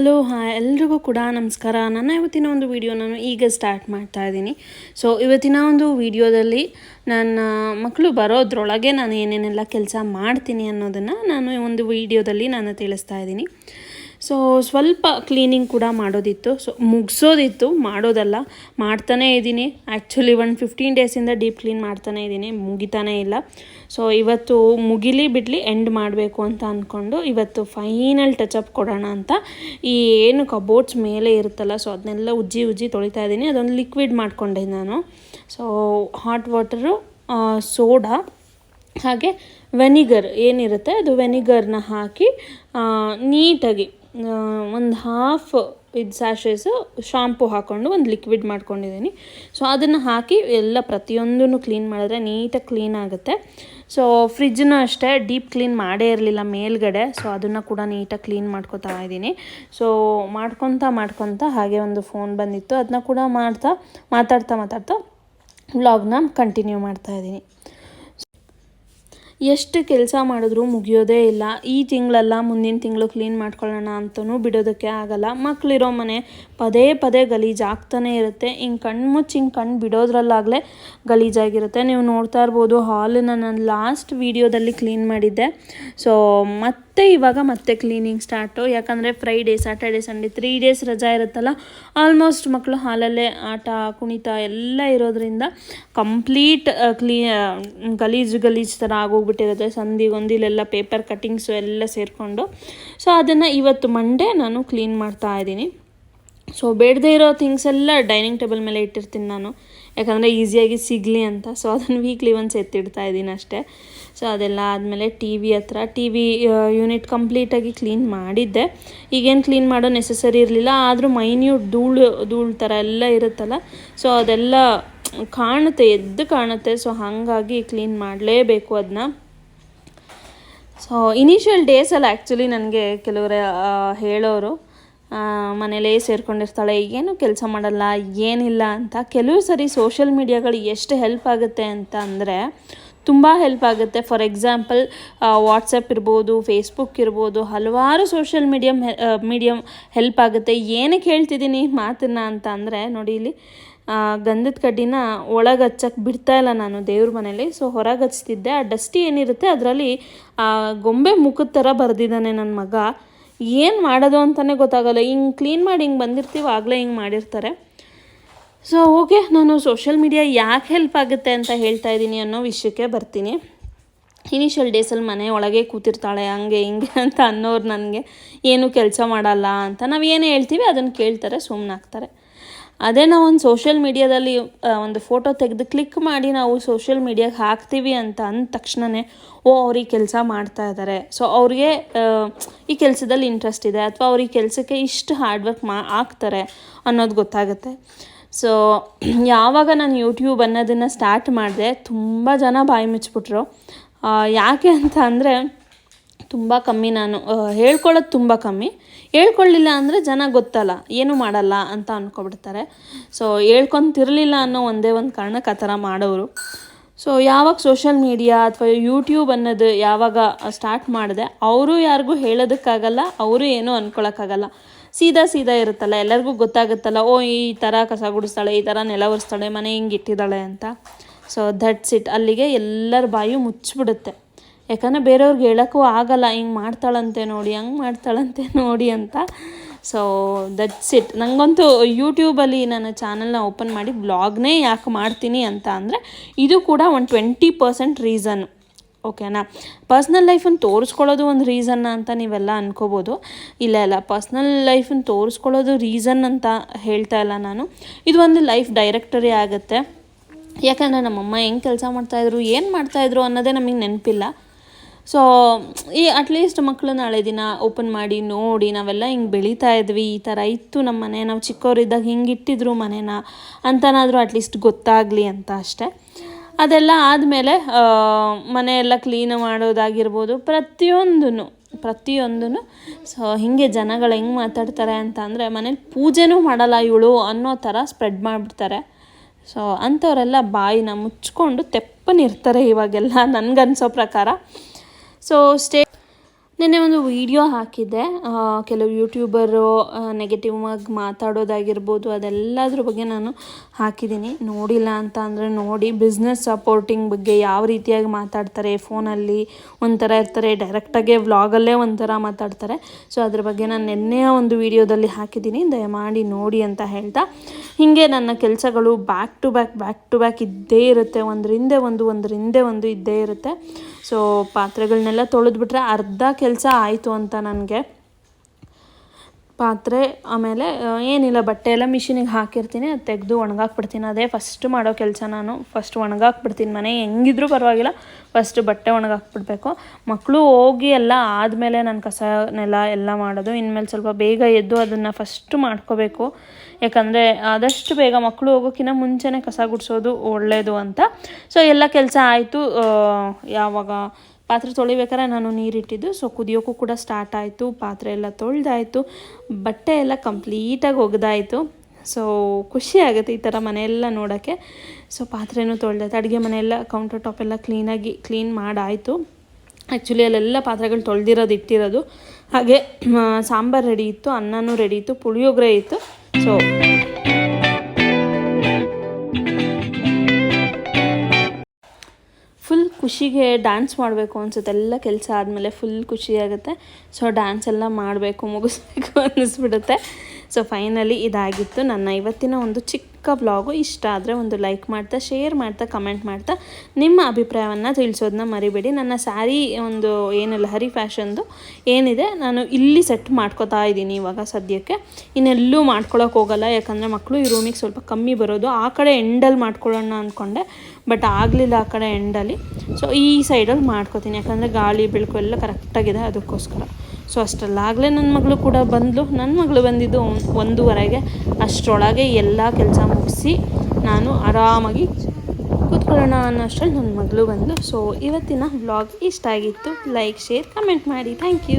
Hello hi ಎಲ್ರಿಗೂ ಕೂಡ ನಮಸ್ಕಾರ. ನನ್ನ ಇವತ್ತಿನ ಒಂದು ವಿಡಿಯೋ ನಾನು ಈಗ ಸ್ಟಾರ್ಟ್ ಮಾಡ್ತಾ ಇದ್ದೀನಿ. ಸೊ ಇವತ್ತಿನ ಒಂದು ವಿಡಿಯೋದಲ್ಲಿ ನನ್ನ ಮಕ್ಕಳು ಬರೋದ್ರೊಳಗೆ ನಾನು ಏನೇನೆಲ್ಲ ಕೆಲಸ ಮಾಡ್ತೀನಿ ಅನ್ನೋದನ್ನು ನಾನು ಒಂದು ವಿಡಿಯೋದಲ್ಲಿ ನಾನು ತಿಳಿಸ್ತಾ ಇದ್ದೀನಿ. ಸೊ ಸ್ವಲ್ಪ ಕ್ಲೀನಿಂಗ್ ಕೂಡ ಮಾಡೋದಿತ್ತು. ಸೊ ಮುಗಿಸೋದಿತ್ತು, ಮಾಡೋದಲ್ಲ. ಮಾಡ್ತಾನೇ ಇದ್ದೀನಿ. ಆ್ಯಕ್ಚುಲಿ ಒನ್ ಫಿಫ್ಟೀನ್ ಡೇಸಿಂದ ಡೀಪ್ ಕ್ಲೀನ್ ಮಾಡ್ತಾನೇ ಇದ್ದೀನಿ. ಮುಗಿತಾನೇ ಇಲ್ಲ. ಸೊ ಇವತ್ತು ಮುಗಿಲಿ ಬಿಡಲಿ ಎಂಡ್ ಮಾಡಬೇಕು ಅಂತ ಅಂದ್ಕೊಂಡು ಇವತ್ತು ಫೈನಲ್ ಟಚಪ್ ಕೊಡೋಣ ಅಂತ ಈ ಏನು ಕಬೋರ್ಡ್ಸ್ ಮೇಲೆ ಇರುತ್ತಲ್ಲ ಸೊ ಅದನ್ನೆಲ್ಲ ಉಜ್ಜಿ ಉಜ್ಜಿ ತೊಳಿತಾ ಇದ್ದೀನಿ. ಅದೊಂದು ಲಿಕ್ವಿಡ್ ಮಾಡ್ಕೊಂಡೆ ನಾನು. ಸೊ ಹಾಟ್ ವಾಟರು ಸೋಡಾ ಹಾಗೆ ವೆನಿಗರ್ ಏನಿರುತ್ತೆ ಅದು ವೆನಿಗರ್ನ ಹಾಕಿ ನೀಟಾಗಿ ಒಂದು ಹಾಫ್ ಇದು ಸ್ಯಾಶೇಸು ಶಾಂಪು ಹಾಕ್ಕೊಂಡು ಒಂದು ಲಿಕ್ವಿಡ್ ಮಾಡ್ಕೊಂಡಿದ್ದೀನಿ ಸೊ ಅದನ್ನು ಹಾಕಿ ಎಲ್ಲ ಪ್ರತಿಯೊಂದನ್ನು ಕ್ಲೀನ್ ಮಾಡಿದ್ರೆ ನೀಟಾಗಿ ಕ್ಲೀನ್ ಆಗುತ್ತೆ. ಸೊ ಫ್ರಿಜ್ಜನ್ನು ಅಷ್ಟೇ ಡೀಪ್ ಕ್ಲೀನ್ ಮಾಡೇ ಇರಲಿಲ್ಲ ಮೇಲ್ಗಡೆ. ಸೊ ಅದನ್ನು ಕೂಡ ನೀಟಾಗಿ ಕ್ಲೀನ್ ಮಾಡ್ಕೊತಾ ಇದ್ದೀನಿ ಸೊ ಮಾಡ್ಕೊತಾ ಮಾಡ್ಕೊತಾ ಹಾಗೆ ಒಂದು ಫೋನ್ ಬಂದಿತ್ತು. ಅದನ್ನ ಕೂಡ ಮಾಡ್ತಾ, ಮಾತಾಡ್ತಾ ಮಾತಾಡ್ತಾ ವ್ಲಾಗ್ನ ಕಂಟಿನ್ಯೂ ಮಾಡ್ತಾ ಇದ್ದೀನಿ ಎಷ್ಟು ಕೆಲಸ ಮಾಡಿದ್ರೂ ಮುಗಿಯೋದೇ ಇಲ್ಲ. ಈ ತಿಂಗಳಲ್ಲ ಮುಂದಿನ ತಿಂಗಳು ಕ್ಲೀನ್ ಮಾಡ್ಕೊಳ್ಳೋಣ ಅಂತಲೂ ಬಿಡೋದಕ್ಕೆ ಆಗಲ್ಲ. ಮಕ್ಕಳಿರೋ ಮನೆ ಪದೇ ಪದೇ ಗಲೀಜಾಗ್ತಾನೆ ಇರುತ್ತೆ. ಹಿಂಗೆ ಕಣ್ಣು ಮುಚ್ಚಿ ಹಿಂಗೆ ಕಣ್ಣು ಬಿಡೋದ್ರಲ್ಲಾಗಲೇ ಗಲೀಜಾಗಿರುತ್ತೆ ನೀವು ನೋಡ್ತಾ ಇರ್ಬೋದು, ಹಾಲನ್ನು ನಾನು ಲಾಸ್ಟ್ ವೀಡಿಯೋದಲ್ಲಿ ಕ್ಲೀನ್ ಮಾಡಿದ್ದೆ. ಸೊ ಮತ್ತೆ ಇವಾಗ ಮತ್ತೆ ಕ್ಲೀನಿಂಗ್ ಸ್ಟಾರ್ಟು ಯಾಕಂದರೆ Friday Saturday Sunday three days ರಜಾ ಇರುತ್ತಲ್ಲ ಆಲ್ಮೋಸ್ಟ್ ಮಕ್ಕಳು ಹಾಲಲ್ಲೇ ಆಟ, ಕುಣಿತ ಎಲ್ಲ ಇರೋದ್ರಿಂದ ಕಂಪ್ಲೀಟ್ ಕ್ಲೀ ಗಲೀಜು ಗಲೀಜು ಥರ ಆಗೋಗ್ಬಿಟ್ಟಿರುತ್ತೆ. ಸಂಧಿ ಗೊಂದಿಲೆಲ್ಲ ಪೇಪರ್ ಕಟ್ಟಿಂಗ್ಸು ಎಲ್ಲ ಸೇರಿಕೊಂಡು. ಸೊ ಅದನ್ನು ಇವತ್ತು ಮಂಡೇ ನಾನು ಕ್ಲೀನ್ ಮಾಡ್ತಾ ಇದ್ದೀನಿ. ಸೊ ಬೇಡದೇ ಇರೋ ಥಿಂಗ್ಸ್ ಎಲ್ಲ ಡೈನಿಂಗ್ ಟೇಬಲ್ ಮೇಲೆ ಇಟ್ಟಿರ್ತೀನಿ ನಾನು. ಯಾಕಂದರೆ ಈಸಿಯಾಗಿ ಸಿಗಲಿ ಅಂತ. ಸೊ ಅದನ್ನು ವೀಕ್ಲಿ ಒನ್ಸ್ ಎತ್ತಿಡ್ತಾ ಇದ್ದೀನಿ ಅಷ್ಟೇ. ಸೊ ಅದೆಲ್ಲ ಆದಮೇಲೆ ಟಿ ವಿ ಹತ್ರ ಟಿ ವಿ ಯೂನಿಟ್ ಕಂಪ್ಲೀಟಾಗಿ ಕ್ಲೀನ್ ಮಾಡಿದ್ದೆ. ಈಗೇನು ಕ್ಲೀನ್ ಮಾಡೋ ನೆಸಸರಿ ಇರಲಿಲ್ಲ. ಆದರೂ ಮೈನ್ಯೂಟ್ ಧೂಳು ಧೂಳು ಥರ ಎಲ್ಲ ಇರುತ್ತಲ್ಲ. ಸೊ ಅದೆಲ್ಲ ಕಾಣುತ್ತೆ, ಎದ್ದು ಕಾಣುತ್ತೆ. ಸೊ ಹಾಗಾಗಿ ಕ್ಲೀನ್ ಮಾಡಲೇಬೇಕು ಅದನ್ನ ಸೊ ಇನಿಷಿಯಲ್ ಡೇಸಲ್ಲಿ ಆ್ಯಕ್ಚುಲಿ ನನಗೆ ಕೆಲವರು ಹೇಳೋರು. ಮನೇಲೇ ಸೇರ್ಕೊಂಡಿರ್ತಾಳೆ, ಏನು ಕೆಲಸ ಮಾಡಲ್ಲ, ಏನಿಲ್ಲ ಅಂತ ಕೆಲವು ಸರಿ ಸೋಷಿಯಲ್ ಮೀಡಿಯಾಗಳು ಎಷ್ಟು ಹೆಲ್ಪ್ ಆಗುತ್ತೆ ಅಂತ ಅಂದರೆ ತುಂಬ ಹೆಲ್ಪ್ ಆಗುತ್ತೆ. ಫಾರ್ ಎಕ್ಸಾಂಪಲ್ ವಾಟ್ಸಪ್ ಇರ್ಬೋದು ಫೇಸ್ಬುಕ್ ಇರ್ಬೋದು, ಹಲವಾರು ಸೋಷಿಯಲ್ ಮೀಡಿಯಮ್ ಮೀಡಿಯಮ್ ಹೆಲ್ಪ್ ಆಗುತ್ತೆ. ಏನಕ್ಕೆ ಹೇಳ್ತಿದ್ದೀನಿ ಮಾತನ್ನ ಅಂತ ಅಂದರೆ ನೋಡಿ ಇಲ್ಲಿ ಗಂಧದ ಕಡ್ಡಿನ ಒಳಗೆ ಹಚ್ಚಕ್ಕೆ ಬಿಡ್ತಾ ಇಲ್ಲ ನಾನು ದೇವ್ರ ಮನೇಲಿ ಸೊ ಹೊರಗೆ ಹಚ್ತಿದ್ದೆ. ಆ ಡಸ್ಟಿ ಏನಿರುತ್ತೆ, ಅದರಲ್ಲಿ ಗೊಂಬೆ ಮುಖದ ಥರ ಬರೆದಿದ್ದಾನೆ ನನ್ನ ಮಗ. ಏನು ಮಾಡೋದು ಅಂತಲೇ ಗೊತ್ತಾಗಲ್ಲ. ಹಿಂಗೆ ಕ್ಲೀನ್ ಮಾಡಿ ಹಿಂಗೆ ಬಂದಿರ್ತೀವಿ, ಆಗಲೇ ಹಿಂಗೆ ಮಾಡಿರ್ತಾರೆ. ಸೊ ಓಕೆ ನಾನು ಸೋಷಿಯಲ್ ಮೀಡಿಯಾ ಯಾಕೆ ಹೆಲ್ಪ್ ಆಗುತ್ತೆ ಅಂತ ಹೇಳ್ತಾ ಇದ್ದೀನಿ ಅನ್ನೋ ವಿಷಯಕ್ಕೆ ಬರ್ತೀನಿ. ಇನಿಷಿಯಲ್ ಡೇಸಲ್ಲಿ ಮನೆ ಒಳಗೆ ಕೂತಿರ್ತಾಳೆ, ಹಂಗೆ ಹಿಂಗೆ ಅಂತ ಅನ್ನೋರು ನನಗೆ, ಏನು ಕೆಲಸ ಮಾಡಲ್ಲ ಅಂತ ನಾವು ಏನು ಹೇಳ್ತೀವಿ ಅದನ್ನು ಕೇಳ್ತಾರೆ ಸುಮ್ಮನಾಗ್ತಾರೆ ಅದೇ ನಾವು ಒಂದು ಸೋಷಿಯಲ್ ಮೀಡಿಯಾದಲ್ಲಿ ಒಂದು ಫೋಟೋ ತೆಗೆದು ಕ್ಲಿಕ್ ಮಾಡಿ ನಾವು ಸೋಷಿಯಲ್ ಮೀಡಿಯಾಗೆ ಹಾಕ್ತೀವಿ ಅಂತ ಅಂದ ತಕ್ಷಣವೇ ಓ ಅವ್ರಿಗೆ ಕೆಲಸ ಮಾಡ್ತಾ ಇದ್ದಾರೆ ಸೊ ಅವ್ರಿಗೆ ಈ ಕೆಲಸದಲ್ಲಿ ಇಂಟ್ರೆಸ್ಟ್ ಇದೆ ಅಥವಾ ಅವ್ರು ಕೆಲಸಕ್ಕೆ ಇಷ್ಟು ಹಾರ್ಡ್ ವರ್ಕ್ ಮಾ, ಆಗ್ತಾರೆ ಅನ್ನೋದು ಗೊತ್ತಾಗುತ್ತೆ. ಸೊ ಯಾವಾಗ ನಾನು ಯೂಟ್ಯೂಬ್ ಅನ್ನೋದನ್ನು ಸ್ಟಾರ್ಟ್ ಮಾಡಿದೆ, ತುಂಬ ಜನ ಬಾಯಿ ಮುಚ್ಚಿಬಿಟ್ರು ಯಾಕೆ ಅಂತ ಅಂದರೆ ತುಂಬ ಕಮ್ಮಿ ನಾನು ಹೇಳ್ಕೊಳ್ಳೋದು ತುಂಬ ಕಮ್ಮಿ. ಹೇಳ್ಕೊಳ್ಳಿಲ್ಲ ಅಂದರೆ ಜನ ಗೊತ್ತಲ್ಲ, ಏನು ಮಾಡಲ್ಲ ಅಂತ ಅಂದ್ಕೊಬಿಡ್ತಾರೆ ಸೊ ಹೇಳ್ಕೊತಿರ್ಲಿಲ್ಲ ಅನ್ನೋ ಒಂದೇ ಒಂದು ಕಾರಣಕ್ಕೆ ಆ ಥರ ಮಾಡೋರು. ಸೊ ಯಾವಾಗ ಸೋಷಿಯಲ್ ಮೀಡಿಯಾ ಅಥವಾ ಯೂಟ್ಯೂಬ್ ಅನ್ನೋದು ಯಾವಾಗ ಸ್ಟಾರ್ಟ್ ಮಾಡಿದೆ, ಅವರು ಯಾರಿಗೂ ಹೇಳೋದಕ್ಕಾಗಲ್ಲ, ಅವರು ಏನೂ ಅಂದ್ಕೊಳಕ್ಕಾಗಲ್ಲ ಸೀದಾ ಸೀದಾ ಇರುತ್ತಲ್ಲ, ಎಲ್ಲರಿಗೂ ಗೊತ್ತಾಗುತ್ತಲ್ಲ, ಓ, ಈ ಥರ ಕಸ ಗುಡಿಸ್ತಾಳೆ, ಈ ಥರ ನೆಲ ಒರೆಸ್ತಾಳೆ, ಮನೆ ಹಿಂಗೆ ಇಟ್ಟಿದ್ದಾಳೆ ಅಂತ. ಸೊ ದಟ್ಸ್ ಇಟ್ ಅಲ್ಲಿಗೆ ಎಲ್ಲರ ಬಾಯು ಮುಚ್ಚಿಬಿಡುತ್ತೆ. ಯಾಕಂದರೆ ಬೇರೆಯವ್ರಿಗೆ ಹೇಳೋಕ್ಕೂ ಆಗಲ್ಲ, ಹಿಂಗೆ ಮಾಡ್ತಾಳಂತೆ ನೋಡಿ, ಹಂಗೆ ಮಾಡ್ತಾಳಂತೆ ನೋಡಿ ಅಂತ. ಸೊ ದಟ್ಸ್ ಇಟ್ ನನಗಂತೂ ಯೂಟ್ಯೂಬಲ್ಲಿ ನನ್ನ ಚಾನಲ್ನ ಓಪನ್ ಮಾಡಿ ಬ್ಲಾಗ್ನೇ ಯಾಕೆ ಮಾಡ್ತೀನಿ ಅಂತ ಅಂದರೆ ಇದು ಕೂಡ ಒಂದು ಟ್ವೆಂಟಿ ಪರ್ಸೆಂಟ್ ರೀಸನ್ ಓಕೆನಾ ಪರ್ಸ್ನಲ್ ಲೈಫನ್ನು ತೋರಿಸ್ಕೊಳ್ಳೋದು ಒಂದು ರೀಸನ್ನ ಅಂತ ನೀವೆಲ್ಲ ಅನ್ಕೋಬೋದು. ಇಲ್ಲ ಇಲ್ಲ. ಪರ್ಸ್ನಲ್ ಲೈಫನ್ನು ತೋರಿಸ್ಕೊಳ್ಳೋದು ರೀಸನ್ ಅಂತ ಹೇಳ್ತಾ ಇಲ್ಲ ನಾನು. ಇದು ಒಂದು ಲೈಫ್ ಡೈರೆಕ್ಟರಿ ಆಗುತ್ತೆ. ಯಾಕಂದರೆ ನಮ್ಮಮ್ಮ ಹೆಂಗೆ ಕೆಲಸ ಮಾಡ್ತಾಯಿದ್ರು ಏನು ಮಾಡ್ತಾಯಿದ್ರು ಅನ್ನೋದೇ ನಮಗೆ ನೆನಪಿಲ್ಲ. ಸೊ ಈ ಅಟ್ಲೀಸ್ಟ್ ಮಕ್ಕಳು ನಾಳೆ ದಿನ ಓಪನ್ ಮಾಡಿ, ನೋಡಿ, ನಾವೆಲ್ಲ ಹಿಂಗೆ ಬೆಳೀತಾ ಇದ್ವಿ. ಈ ಥರ ಇತ್ತು ನಮ್ಮ ಮನೆ. ನಾವು ಚಿಕ್ಕವರಿದ್ದಾಗ ಹಿಂಗೆ ಇಟ್ಟಿದ್ರು ಮನೇನ. ಅಂತನಾದರೂ ಅಟ್ಲೀಸ್ಟ್ ಗೊತ್ತಾಗಲಿ ಅಂತ ಅಷ್ಟೆ. ಅದೆಲ್ಲ ಆದಮೇಲೆ ಮನೆಯೆಲ್ಲ ಕ್ಲೀನ್ ಮಾಡೋದಾಗಿರ್ಬೋದು. ಪ್ರತಿಯೊಂದೂ ಪ್ರತಿಯೊಂದೂ ಸೊ ಹೀಗೆ ಜನಗಳು ಹೆಂಗೆ ಮಾತಾಡ್ತಾರೆ ಅಂತ ಅಂದರೆ, ಮನೇಲಿ ಪೂಜೆನೂ ಮಾಡಲ್ಲ ಇವಳು ಅನ್ನೋ ಥರ ಸ್ಪ್ರೆಡ್ ಮಾಡಿಬಿಡ್ತಾರೆ. ಸೊ ಅಂಥವರೆಲ್ಲ ಬಾಯಿನ ಮುಚ್ಕೊಂಡು ತೆಪ್ಪನಿರ್ತಾರೆ ಇವಾಗೆಲ್ಲ ನನಗನ್ಸೋ ಪ್ರಕಾರ. ಸೊ ಸ್ಟೇ ನಿನ್ನೆ ಒಂದು ವಿಡಿಯೋ ಹಾಕಿದ್ದೆ. ಕೆಲವು ಯೂಟ್ಯೂಬರು ನೆಗೆಟಿವ್ ಆಗಿ ಮಾತಾಡೋದಾಗಿರ್ಬೋದು ಅದೆಲ್ಲದ್ರ ಬಗ್ಗೆ ನಾನು ಹಾಕಿದ್ದೀನಿ. ನೋಡಿಲ್ಲ ಅಂತ ಅಂದರೆ ನೋಡಿ ಬಿಸ್ನೆಸ್ ಸಪೋರ್ಟಿಂಗ್ ಬಗ್ಗೆ ಯಾವ ರೀತಿಯಾಗಿ ಮಾತಾಡ್ತಾರೆ ಫೋನಲ್ಲಿ ಒಂಥರ ಇರ್ತಾರೆ ಡೈರೆಕ್ಟಾಗೆ ವ್ಲಾಗಲ್ಲೇ ಒಂಥರ ಮಾತಾಡ್ತಾರೆ. ಸೊ ಅದ್ರ ಬಗ್ಗೆ ನಾನು ನಿನ್ನೆಯ ಒಂದು ವಿಡಿಯೋದಲ್ಲಿ ಹಾಕಿದ್ದೀನಿ. ದಯಮಾಡಿ ನೋಡಿ ಅಂತ ಹೇಳ್ತಾ. ಹೀಗೆ ನನ್ನ ಕೆಲಸಗಳು back to back back to back ಇದ್ದೇ ಇರುತ್ತೆ. ಒಂದರಿಂದೆ ಒಂದು ಒಂದರಿಂದೆ ಒಂದು ಇದ್ದೇ ಇರುತ್ತೆ. ಸೊ ಪಾತ್ರೆಗಳನ್ನೆಲ್ಲ ತೊಳೆದ್ಬಿಟ್ರೆ ಅರ್ಧ ಕೆಲಸ ಆಯಿತು ಅಂತ ನನಗೆ. ಪಾತ್ರೆ, ಆಮೇಲೆ ಏನಿಲ್ಲ, ಬಟ್ಟೆ ಎಲ್ಲ ಮಿಷಿನಿಗೆ ಹಾಕಿರ್ತೀನಿ, ಅದು ತೆಗೆದು ಒಣಗಾಕ್ಬಿಡ್ತೀನಿ. ಅದೇ ಫಸ್ಟ್ ಮಾಡೋ ಕೆಲಸ ನಾನು. ಫಸ್ಟ್ ಒಣಗಾಕ್ಬಿಡ್ತೀನಿ ಮನೆ. ಹೆಂಗಿದ್ರೂ ಪರವಾಗಿಲ್ಲ. ಫಸ್ಟ್ ಬಟ್ಟೆ ಒಣಗಾಕ್ಬಿಡ್ಬೇಕು. ಮಕ್ಕಳು ಹೋಗಿ ಎಲ್ಲ ಆದಮೇಲೆ ನಾನು ಕಸ, ನೆಲ ಎಲ್ಲ ಮಾಡೋದು. ಇನ್ಮೇಲೆ ಸ್ವಲ್ಪ ಬೇಗ ಎದ್ದು ಅದನ್ನು ಫಸ್ಟ್ ಮಾಡ್ಕೋಬೇಕು. ಯಾಕಂದರೆ ಆದಷ್ಟು ಬೇಗ ಮಕ್ಕಳು ಹೋಗೋಕ್ಕಿಂತ ಮುಂಚೆನೇ ಕಸ ಗುಡಿಸೋದು ಒಳ್ಳೆಯದು ಅಂತ. ಸೊ ಎಲ್ಲ ಕೆಲಸ ಆಯಿತು. ಯಾವಾಗ ಪಾತ್ರೆ ತೊಳಿಬೇಕಾದ್ರೆ ನಾನು ನೀರಿಟ್ಟಿದ್ದು. ಸೊ ಕುದಿಯೋಕ್ಕೂ ಕೂಡ ಸ್ಟಾರ್ಟ್ ಆಯಿತು. ಪಾತ್ರೆ ಎಲ್ಲ ತೊಳೆದಾಯಿತು. ಬಟ್ಟೆ ಎಲ್ಲ ಕಂಪ್ಲೀಟಾಗಿ ಒಗೆದಾಯಿತು. ಸೊ ಖುಷಿ ಆಗುತ್ತೆ ಈ ಥರ ಮನೆಯೆಲ್ಲ ನೋಡೋಕ್ಕೆ. ಸೊ ಪಾತ್ರೆನೂ ತೊಳೆದಾಯ್ತು. ಅಡುಗೆ ಮನೆಯೆಲ್ಲ ಕೌಂಟರ್ ಟಾಪ್ ಎಲ್ಲ ಕ್ಲೀನಾಗಿ ಕ್ಲೀನ್ ಮಾಡಾಯಿತು. ಆ್ಯಕ್ಚುಲಿ ಅಲ್ಲೆಲ್ಲ ಪಾತ್ರೆಗಳು ತೊಳೆದಿರೋದು, ಇಟ್ಟಿರೋದು. ಹಾಗೆ ಸಾಂಬಾರು ರೆಡಿ ಇತ್ತು, ಅನ್ನನೂ ರೆಡಿ ಇತ್ತು, ಪುಳಿಯೋಗರೆ ಇತ್ತು. ಸೊ ಖುಷಿಗೆ ಡ್ಯಾನ್ಸ್ ಮಾಡಬೇಕು ಅನಿಸುತ್ತೆ. ಎಲ್ಲ ಕೆಲಸ ಆದಮೇಲೆ ಫುಲ್ ಖುಷಿಯಾಗುತ್ತೆ ಸೊ ಡ್ಯಾನ್ಸ್ ಎಲ್ಲ ಮಾಡಬೇಕು, ಮುಗಿಸ್ಬೇಕು ಅನ್ನಿಸ್ಬಿಡುತ್ತೆ. ಸೊ ಫೈನಲಿ ಇದಾಗಿತ್ತು ನನ್ನ ಇವತ್ತಿನ ಒಂದು ಚಿಕ್ಕ ವ್ಲಾಗು ಇಷ್ಟ ಆದರೆ ಒಂದು ಲೈಕ್ ಮಾಡ್ತಾ ಶೇರ್ ಮಾಡ್ತಾ ಕಮೆಂಟ್ ಮಾಡ್ತಾ ನಿಮ್ಮ ಅಭಿಪ್ರಾಯವನ್ನು ತಿಳಿಸೋದನ್ನ ಮರಿಬೇಡಿ. ನನ್ನ ಸ್ಯಾರಿ ಒಂದು ಏನಿಲ್ಲ, ಹರಿ ಫ್ಯಾಷನ್ದು ಏನಿದೆ, ನಾನು ಇಲ್ಲಿ ಸೆಟ್ ಮಾಡ್ಕೋತಾ ಇದ್ದೀನಿ ಇವಾಗ ಸದ್ಯಕ್ಕೆ. ಇನ್ನೆಲ್ಲೂ ಮಾಡ್ಕೊಳಕ್ಕೆ ಹೋಗಲ್ಲ, ಯಾಕಂದರೆ ಮಕ್ಕಳು ಈ ರೂಮಿಗೆ ಸ್ವಲ್ಪ ಕಮ್ಮಿ ಬರೋದು. ಆ ಕಡೆ ಎಂಡಲ್ಲಿ ಮಾಡ್ಕೊಳ್ಳೋಣ ಅಂದ್ಕೊಂಡೆ ಬಟ್ ಆಗಲಿಲ್ಲ ಆ ಕಡೆ ಎಂಡಲ್ಲಿ ಸೊ ಈ ಸೈಡಲ್ಲಿ ಮಾಡ್ಕೋತೀನಿ, ಯಾಕಂದರೆ ಗಾಳಿ, ಬೆಳಕು ಎಲ್ಲ ಕರೆಕ್ಟಾಗಿದೆ ಅದಕ್ಕೋಸ್ಕರ. ಸೊ ಅಷ್ಟರಲ್ಲಾಗಲೇ ನನ್ನ ಮಗಳು ಕೂಡ ಬಂದಳು ನನ್ನ ಮಗಳು ಬಂದಿದ್ದು ಒಂದ್- ಒಂದೂವರೆಗೆ. ಅಷ್ಟರೊಳಗೆ ಎಲ್ಲ ಕೆಲಸ ಮುಗಿಸಿ ನಾನು ಆರಾಮಾಗಿ ಕೂತ್ಕೊಳ್ಳೋಣ ಅನ್ನೋಷ್ಟ್ರಲ್ಲಿ ನನ್ನ ಮಗಳು ಬಂದು ಸೊ ಇವತ್ತಿನ ವ್ಲಾಗ್ ಇಷ್ಟ ಆಗಿತ್ತು. ಲೈಕ್ ಶೇರ್ ಕಮೆಂಟ್ ಮಾಡಿ. Thank you